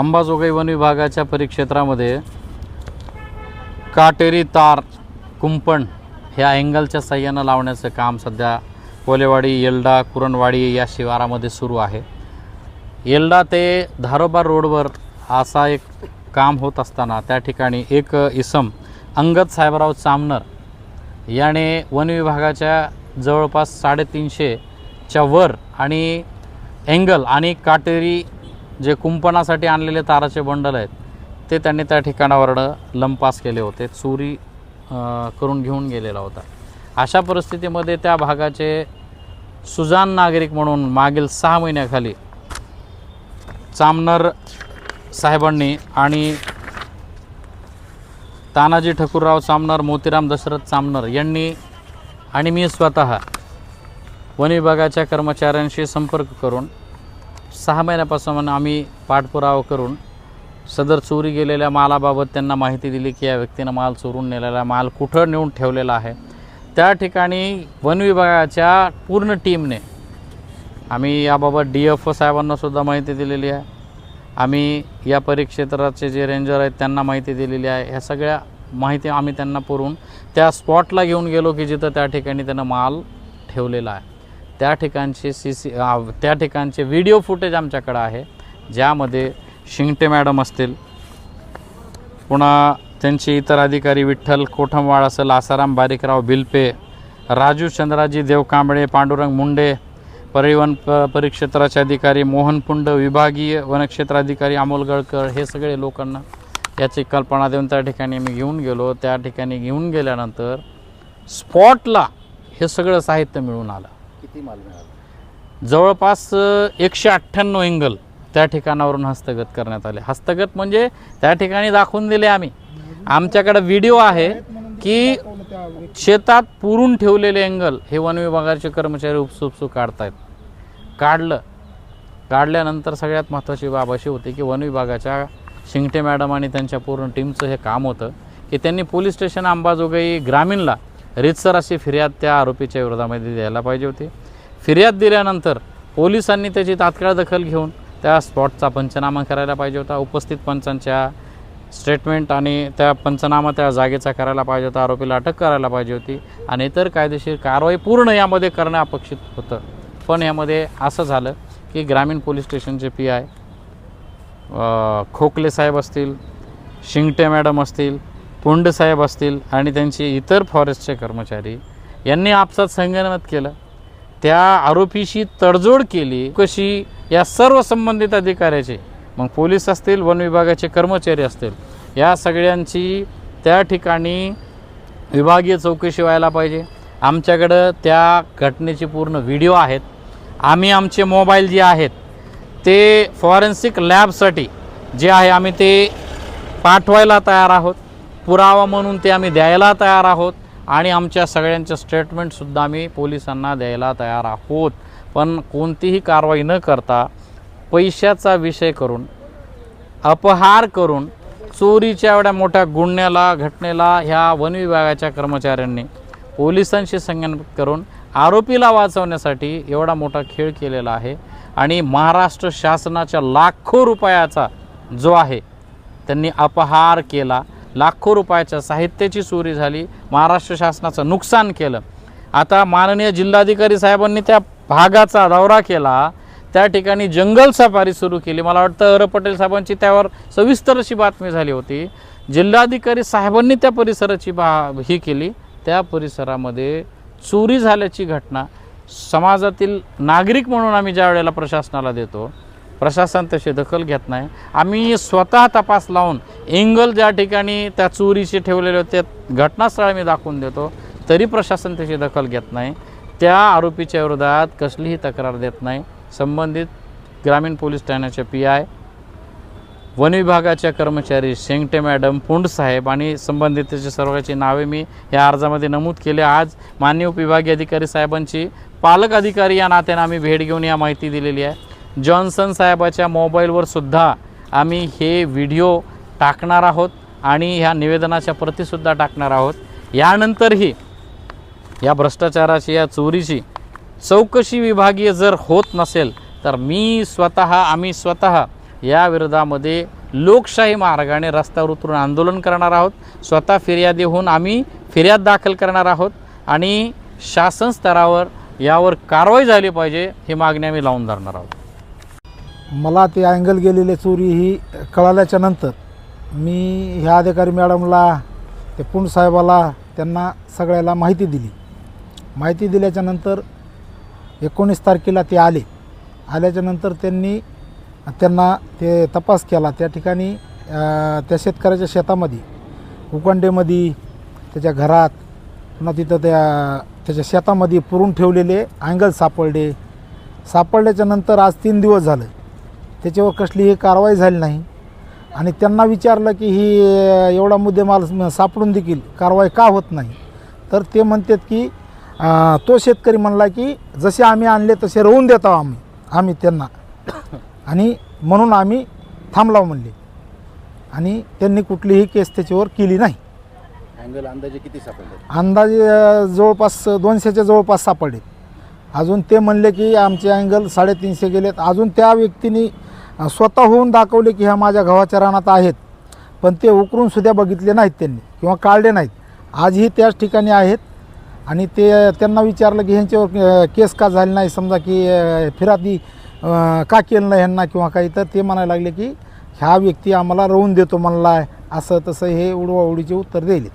Ambajogai one विभागाच्या परिक्षेत्रामध्ये काटेरी तार कुंपण ह्या अँगलच्या साह्यानं लावण्याचं काम सध्या कोलेवाडी येल्डा कुरणवाडी या शिवारामध्ये सुरू आहे. येल्डा ते धारोबार रोडवर असा एक काम होत असताना त्या ठिकाणी एक इसम अंगद साहेबराव चामनर याने वन विभागाच्या जवळपास साडेतीनशेच्या वर आणि अँगल आणि काटेरी जे कुंपणासाठी आणलेले ताराचे बंडल आहेत ते त्यांनी त्या ठिकाणावरनं लंपास केले होते चोरी करून घेऊन गेलेला होता. अशा परिस्थितीमध्ये त्या भागाचे सुजान नागरिक म्हणून मागील सहा महिन्याखाली चामनर साहेबांनी आणि तानाजी ठकूरराव चामनर मोतीराम दशरथ चामनर यांनी आणि मी स्वतः वन विभागाच्या कर्मचाऱ्यांशी संपर्क करून सहा महिन्यापासून आम्ही पाठपुरावा करून सदर चोरी गेलेल्या मालाबाबत त्यांना माहिती दिली की या व्यक्तीनं माल चोरून नेलेला माल कुठं नेऊन ठेवलेला आहे. त्या ठिकाणी वन विभागाच्या पूर्ण टीमने आम्ही याबाबत डी एफ ओ साहेबांनासुद्धा माहिती दिलेली आहे. आम्ही या परिक्षेत्राचे जे रेंजर आहेत त्यांना माहिती दिलेली आहे. ह्या सगळ्या माहिती आम्ही त्यांना पुरवून त्या स्पॉटला घेऊन गेलो की जिथं त्या ठिकाणी त्यानं माल ठेवलेला आहे. त्या ठिकाणचे सी सी त्या ठिकाणचे व्हिडिओ फुटेज आमच्याकडं आहे ज्यामध्ये शिंगटे मॅडम असतील पुन्हा त्यांचे इतर अधिकारी विठ्ठल कोठमवाड असेल आसाराम बारीकराव बिलपे राजू चंद्राजी देवकांबळे पांडुरंग मुंडे परिवहन प परिक्षेत्राचे अधिकारी मोहन पुंड विभागीय वनक्षेत्राधिकारी अमोल गळकर हे सगळे लोकांना याची कल्पना देऊन त्या ठिकाणी मी घेऊन गेलो. त्या ठिकाणी घेऊन गेल्यानंतर स्पॉटला हे सगळं साहित्य मिळून आलं. किती माल मिळाला? जवळपास एकशे अठ्ठ्याण्णव एंगल त्या ठिकाणावरून हस्तगत करण्यात आले. हस्तगत म्हणजे त्या ठिकाणी दाखवून दिले आम्ही. आमच्याकडे व्हिडिओ आहे की शेतात पुरून ठेवलेले एंगल हे वन विभागाचे कर्मचारी उपसुपसू काढतायत. काढलं. काढल्यानंतर सगळ्यात महत्त्वाची बाब अशी होती की वन विभागाच्या शिंगटे मॅडम आणि त्यांच्या पूर्ण टीमचं हे काम होतं की त्यांनी पोलीस स्टेशन अंबाजोगाई ग्रामीणला रितसर अशी फिर्याद त्या आरोपीच्या विरोधामध्ये द्यायला पाहिजे होती. फिर्याद दिल्यानंतर पोलिसांनी त्याची तात्काळ दखल घेऊन त्या स्पॉटचा पंचनामा करायला पाहिजे होता. उपस्थित पंचांच्या स्टेटमेंट आणि त्या पंचनामा त्या जागेचा करायला पाहिजे होता. आरोपीला अटक करायला पाहिजे होती आणि इतर कायदेशीर कारवाई पूर्ण यामध्ये करणं अपेक्षित होतं. पण यामध्ये असं झालं की ग्रामीण पोलीस स्टेशनचे पी आय खोकले साहेब असतील शिंगटे मॅडम असतील पुंड साहेब असतील आणि त्यांचे इतर फॉरेस्टचे कर्मचारी यांनी आपसात संगनमत केलं. त्या आरोपीशी तडजोड केली. कशी? या सर्व संबंधित अधिकाऱ्याचे. मग पोलीस असतील वन विभागाचे कर्मचारी असतील या सगळ्यांची त्या ठिकाणी विभागीय चौकशी व्हायला पाहिजे. आमच्याकडं त्या घटनेचे पूर्ण व्हिडिओ आहेत. आम्ही आमचे मोबाईल जे आहेत ते फॉरेन्सिक लॅबसाठी जे आहे आम्ही ते पाठवायला तयार आहोत. पुरावा म्हणून ते आम्ही द्यायला तयार आहोत आणि आमच्या सगळ्यांच्या स्टेटमेंटसुद्धा आम्ही पोलिसांना द्यायला तयार आहोत. पण कोणतीही कारवाई न करता पैशाचा विषय करून अपहार करून चोरीच्या एवढ्या मोठ्या गुन्ह्याला घटनेला ह्या वन विभागाच्या कर्मचाऱ्यांनी पोलिसांशी संगणक करून आरोपीला वाचवण्यासाठी एवढा मोठा खेळ केलेला आहे. आणि महाराष्ट्र शासनाच्या लाखो रुपयाचा जो आहे त्यांनी अपहार केला. लाखो रुपयाच्या साहित्याची चोरी झाली महाराष्ट्र शासनाचं नुकसान केलं. आता माननीय जिल्हाधिकारी साहेबांनी त्या भागाचा दौरा केला. त्या ठिकाणी जंगल सफारी सुरू केली. मला वाटतं अर पटेल साहेबांची त्यावर सविस्तर अशी बातमी झाली होती. जिल्हाधिकारी साहेबांनी त्या परिसराची बा ही केली. त्या परिसरामध्ये चोरी झाल्याची घटना समाजातील नागरिक म्हणून आम्ही ज्या वेळेला प्रशासनाला देतो प्रशासन तशी दखल घेत नाही. आम्ही स्वतः तपास लावून एंगल ज्या ठिकाणी त्या चोरीचे ठेवलेले होते घटनास्थळ मी दाखवून देतो तरी प्रशासन त्याची दखल घेत नाही. त्या आरोपीच्या विरोधात कसलीही तक्रार देत नाही. संबंधित ग्रामीण पोलीस ठाण्याचे पी आय वन विभागाच्या कर्मचारी शेंगटे मॅडम पुंडसाहेब आणि संबंधित त्याची सर्वांची नावे मी या अर्जामध्ये नमूद केले. आज मान्य उपविभागीय अधिकारी साहेबांची पालक अधिकारी या नात्याने आम्ही भेट घेऊन या माहिती दिलेली आहे. जॉन्सन साहेबाच्या मोबाईलवर सुद्धा आम्ही हे व्हिडिओ टाकणार आहोत आणि ह्या निवेदनाच्या प्रतीसुद्धा टाकणार आहोत. यानंतरही या भ्रष्टाचाराची या चोरीची चौकशी विभागीय जर होत नसेल तर मी स्वतः आम्ही स्वतः या विरोधामध्ये लोकशाही मार्गाने रस्त्यावर उतरून आंदोलन करणार आहोत. स्वतः फिर्यादी होऊन आम्ही फिर्याद दाखल करणार आहोत आणि शासन स्तरावर यावर कारवाई झाली पाहिजे ही मागणी आम्ही लावून धरणार आहोत. मला ते अँगल गेलेले चोरी ही कळाल्याच्या नंतर मी ह्या अधिकारी मॅडमला ते पुंड साहेबाला त्यांना सगळ्याला माहिती दिली. माहिती दिल्याच्या नंतर एकोणीस तारखेला ते आले. आल्याच्यानंतर त्यांनी त्यांना ते तपास केला. त्या ठिकाणी त्या शेतकऱ्याच्या शेतामध्ये उकंडेमध्ये त्याच्या घरात पुन्हा तिथं त्या त्याच्या शेतामध्ये पुरून ठेवलेले अँगल सापडले. सापडल्याच्या नंतर आज तीन दिवस झालं. त्याच्यावर कसलीही कारवाई झाली नाही. आणि त्यांना विचारलं की ही एवढा मुद्देमाल सापडून देखील कारवाई का होत नाही. तर ते म्हणतात की तो शेतकरी म्हणला की जसे आम्ही आणले तसे राहून देतो आम्ही आम्ही त्यांना. आणि म्हणून आम्ही थांबलाव म्हणले. आणि त्यांनी कुठलीही केस त्याच्यावर केली नाही. अँगल अंदाजे किती सापडले? अंदाजे जवळपास दोनशेच्या जवळपास सापडले. अजून ते म्हणले की आमचे अँगल साडेतीनशे गेलेत. अजून त्या व्यक्तीने स्वतःहून दाखवले की ह्या माझ्या गव्हाच्या रानात आहेत. पण ते उकरून सुद्धा बघितले नाहीत त्यांनी किंवा काढले नाहीत. आजही त्याच ठिकाणी आहेत. आणि ते त्यांना विचारलं की ह्यांच्यावर केस का झाली नाही? समजा की फिराती का केलं नाही ह्यांना किंवा काही? तर ते म्हणायला लागले की ह्या व्यक्ती आम्हाला रोवून देतो म्हणला आहे असं तसं हे उडवाउडीचे उत्तर दिले.